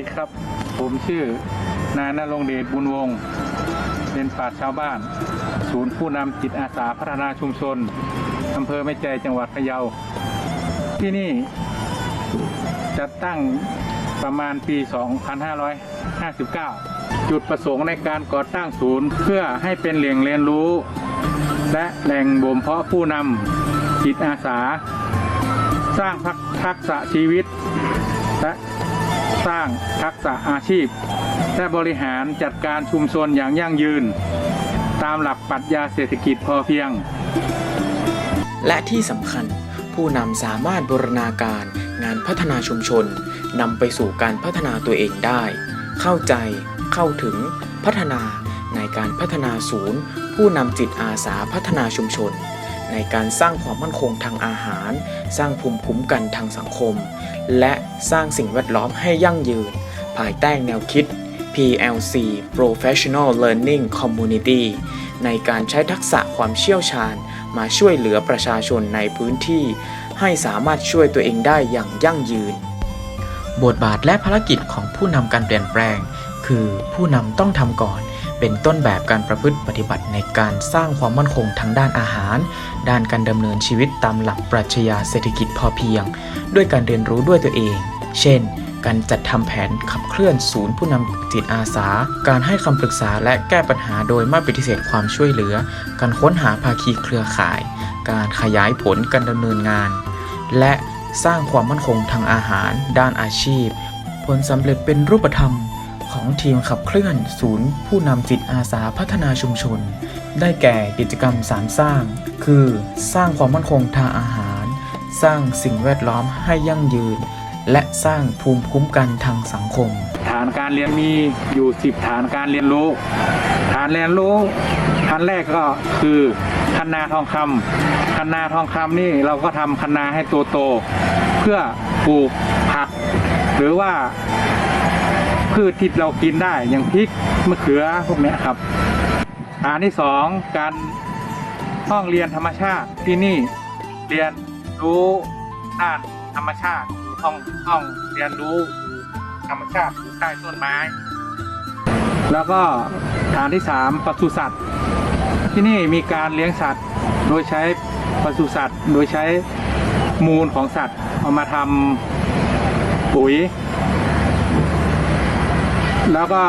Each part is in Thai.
ดีครับ ผมชื่อนายนรงค์เดชบุญวงศ์เป็นปราชญ์ชาวบ้าน ศูนย์ผู้นำจิตอาสาพัฒนาชุมชนอำเภอแม่ใจจังหวัดพะเยา ที่นี่จัดตั้งประมาณปี 2559 จุดประสงค์ในการก่อตั้งศูนย์ เพื่อให้เป็นแหล่งเรียนรู้ และแหล่งบ่มเพาะผู้นำจิตอาสา สร้างทักษะชีวิตและ สร้างทักษะอาชีพ และบริหารจัดการชุมชนอย่างยั่งยืน ตามหลักปรัชญาเศรษฐกิจพอเพียง และที่สำคัญผู้นำสามารถบูรณาการงานพัฒนาชุมชนนำไปสู่การพัฒนาตัวเองได้ เข้าใจ เข้าถึง พัฒนาในการพัฒนาศูนย์ ผู้นำจิตอาสาพัฒนาชุมชน ในการสร้างความมั่นคงทางอาหาร สร้างภูมิคุ้มกันทางสังคม และสร้างสิ่งแวดล้อมให้ยั่งยืน ภายใต้แนวคิด PLC Professional Learning Community ในการใช้ทักษะความเชี่ยวชาญมาช่วยเหลือประชาชนในพื้นที่ ให้สามารถช่วยตัวเองได้อย่างยั่งยืน บทบาทและภารกิจของผู้นำการเปลี่ยนแปลง คือผู้นำต้องทำก่อน เป็นต้นแบบการประพฤติปฏิบัติในการสร้างความมั่นคงทางด้านอาหาร ด้านการดำเนินชีวิตตามหลักปรัชญาเศรษฐกิจพอเพียง ด้วยการเรียนรู้ด้วยตัวเอง เช่น การจัดทำแผนขับเคลื่อนศูนย์ผู้นำจิตอาสา การให้คำปรึกษาและแก้ปัญหาโดยไม่ปฏิเสธความช่วยเหลือ การค้นหาภาคีเครือข่าย การขยายผลการดำเนินงาน และสร้างความมั่นคงทางอาหาร ด้านอาชีพ ผลสำเร็จเป็นรูปธรรม ของทีมขับเคลื่อนศูนย์ ผู้นำจิตอาสาพัฒนาชุมชน ได้แก่กิจกรรมสามสร้าง คือ สร้างความมั่นคงทางอาหาร สร้างสิ่งแวดล้อมให้ยั่งยืน และสร้างภูมิคุ้มกันทางสังคม ฐานการเรียนมีอยู่ 10 ฐานการเรียนรู้ ฐานเรียนรู้ฐานแรกก็คือคันนาทองคำคันนาทองคำนี่เราก็ทำคันนาให้ตัวโต เพื่อปลูกผัก หรือว่า พืชที่เรากินได้อย่างพริกมะเขือพวกนี้ครับฐานที่สองการห้องเรียนธรรมชาติที่นี่เรียนรู้ด้านธรรมชาติห้องห้องเรียนรู้ธรรมชาติอยู่ใต้ต้นไม้ แล้วก็ฐานที่สามปศุสัตว์ ที่นี่มีการเลี้ยงสัตว์ โดยใช้ปศุสัตว์ โดยใช้มูลของสัตว์เอามาทำปุ๋ย แล้วก็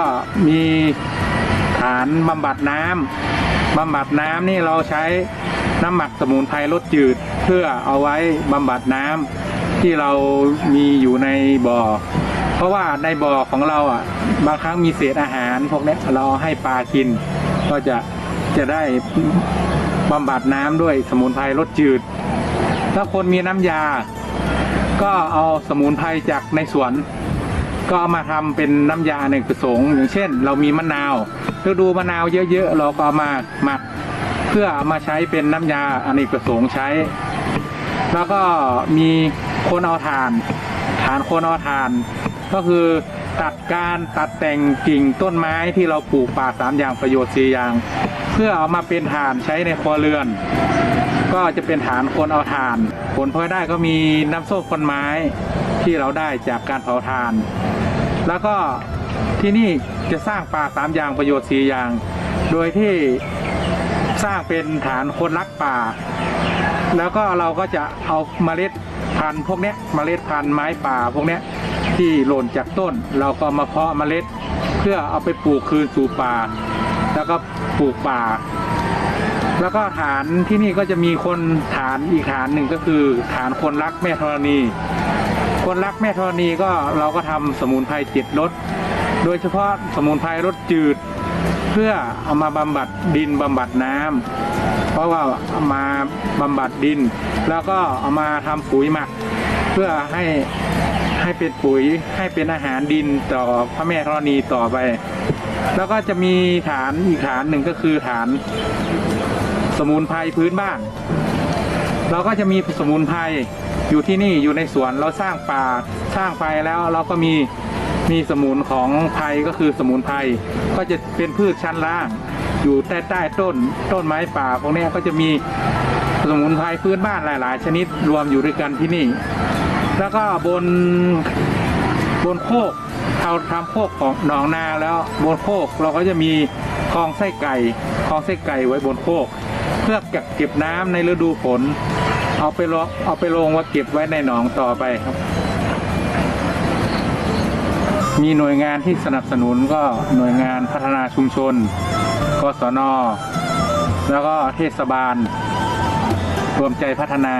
มีฐานบำบัดน้ำบำบัดน้ำนี่เราใช้น้ำหมักสมุนไพรลดจืดเพื่อเอาไว้บำบัดน้ำที่เรามีอยู่ในบ่อ เพราะว่าในบ่อของเราอะบางครั้งมีเศษอาหารพวกนี้เราเอาให้ปลากิน ก็จะจะได้บำบัดน้ำด้วยสมุนไพรลดจืด ถ้าคนมีน้ำยา ก็เอาสมุนไพรจากในสวน ก็เอามาทำเป็นน้ำยาอเนกประสงค์อย่างเช่น เรามีมะนาวฤดูมะนาวเยอะๆเราก็เอามาหมัก เพื่อเอามาใช้เป็นน้ำยาอเนกประสงค์ใช้ แล้วก็มีคนเอาถ่านฐานคนเอาถ่าน ก็คือตัดการตัดแต่งกิ่งต้นไม้ที่เราปลูกป่าสามอย่างประโยชน์สี่อย่าง เพื่อเอามาเป็นถ่านใช้ในครัวเรือน ก็จะเป็นฐานคนเอาถ่าน ผลพลอยได้ก็มีน้ำส้มคนไม้ ที่เราได้จากการเผาถ่าน แล้วก็ที่นี่จะสร้างป่าสามอย่างประโยชน์สี่อย่าง โดยที่สร้างเป็นฐานคนรักป่า แล้วก็เราก็จะเอาเมล็ดพันธุ์พวกนี้เมล็ดพันธุ์ไม้ป่าพวกนี้ที่หล่นจากต้น เราก็มาเพาะเมล็ดเพื่อเอาไปปลูกคืนสู่ป่า แล้วก็ปลูกป่า แล้วก็ฐานที่นี่ก็จะมีคนฐานอีกฐานหนึ่งก็คือฐานคนรักแม่ธรณี คนรักแม่ธรณีก็เราก็ทำสมุนไพรจ็ดรสโดยเฉพาะสมุนไพรรสจืด เพื่อเอามาบำบัดดินบำบัดน้ำเพราะว่าเอามาบำบัดดิน แล้วก็เอามาทำปุ๋ยหมัก เพื่อให้ให้เป็นปุ๋ยให้เป็นอาหารดินต่อพระแม่ธรณีต่อไป แล้วก็จะมีฐานอีกฐานหนึ่งก็คือฐานสมุนไพรพื้นบ้าน เราก็จะมีสมุนไพรอยู่ที่นี่อยู่ในสวนเราสร้างป่าสร้างไฟแล้วเราก็มีมีสมุนของไพรก็คือสมุนไพรก็จะเป็นพืชชั้นล่าง อยู่ใต้ใต้ต้นต้นไม้ป่าพวกนี้ก็จะมีสมุนไพรพื้นบ้านหลาย ๆ ชนิดรวมอยู่ด้วยกันที่นี่ แล้วก็บนบนโคกเราทำโคกของหนองนาแล้วบนโคกเราก็จะมีคลองไส้ไก่คลองไส้ไก่ไว้บนโคก เพื่อกักเก็บน้ำในฤดูฝน เอาไปลงเอาไปลงว่าเก็บไว้ในหนองต่อไปครับ มีหน่วยงานที่สนับสนุนก็หน่วยงานพัฒนาชุมชนกศนแล้วก็เทศบาล รวมใจพัฒนา